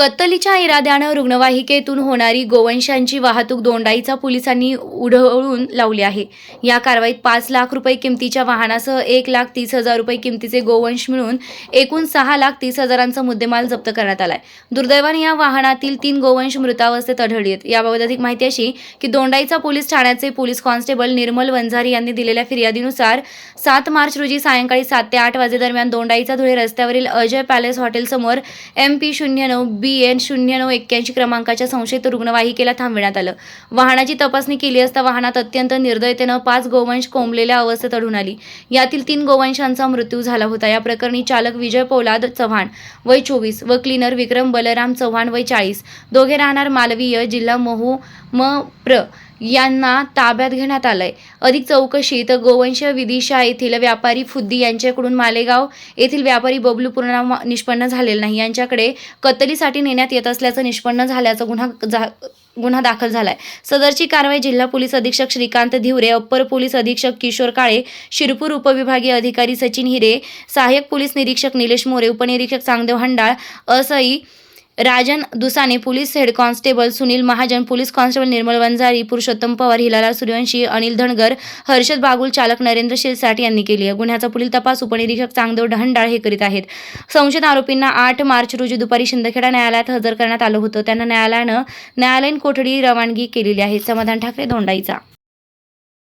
कत्तलीच्या इराद्यानं रुग्णवाहिकेतून होणारी गोवंशांची वाहतूक दोंडाईचा पोलिसांनी उधळून लावली आहे. या कारवाईत पाच लाख रुपये किमतीच्या वाहनासह एक लाख तीस हजार रुपये किमतीचे गोवंश मिळून एकूण सहा लाख तीस हजारांचा मुद्देमाल जप्त करण्यात आलाय. दुर्दैवाने या वाहनातील तीन गोवंश मृतावस्थेत आढळली आहेत. याबाबत अधिक माहिती अशी की दोंडाईचा पोलीस ठाण्याचे पोलीस कॉन्स्टेबल निर्मल वंझारी यांनी दिलेल्या फिर्यादीनुसार सात मार्च रोजी सायंकाळी सात ते आठ वाजेदरम्यान दोंडाईचा धुळे रस्त्यावरील अजय पॅलेस हॉटेलसमोर एम पी शून्य नऊ बी एन शून्य नऊ एक्क्याऐंशी क्रमांकाच्या संशयित रुग्णवाहिकेला थांबविण्यात आलं. वाहनाची तपासणी केली असता वाहनात अत्यंत निर्दयतेनं पाच गोवंश कोंबलेल्या अवस्थेत आढळून आली. यातील तीन गोवंशांचा मृत्यू झाला होता. या प्रकरणी चालक विजय पोलाद चव्हाण वय चोवीस व क्लीनर विक्रम बलराम चव्हाण वय चाळीस. दोघे राहणार मालवीय जिल्हा मोहू म प्र यांना ताब्यात घेण्यात आलंय. अधिक चौकशीत गोवंश विदिशा येथील व्यापारी फुद्दी यांच्याकडून मालेगाव येथील व्यापारी बबलू पूर्ण निष्पन्न झालेला नाही. यांच्याकडे कत्तलीसाठी नेण्यात येत असल्याचं निष्पन्न झाल्याचा गुन्हा जा गुन्हा दाखल झालाय. सदरची कारवाई जिल्हा पोलीस अधीक्षक श्रीकांत धिवरे अप्पर पोलीस अधीक्षक किशोर काळे शिरपूर उपविभागीय अधिकारी सचिन हिरे सहाय्यक पोलीस निरीक्षक निलेश मोरे उपनिरीक्षक Changdev Handal ASI Rajan Dusane police head constable Sunil Mahajan police constable Nirmal Vanjari Purushottam Pawar Hilalal Suryavanshi Anil Dhangar Harshad Bagul चालक नरेंद्र शिरसाट यांनी केली आहे. गुन्ह्याचा पुढील तपास उपनिरीक्षक चांगदेव ढंडाळ हे करीत आहेत. संशयित आरोपींना आठ मार्च रोजी दुपारी शिंदखेडा न्यायालयात हजर करण्यात आलं होतं. त्यांना न्यायालयानं न्यायालयीन कोठडी रवानगी केलेली आहे. समाधान ठाकरे धोंडाईचा.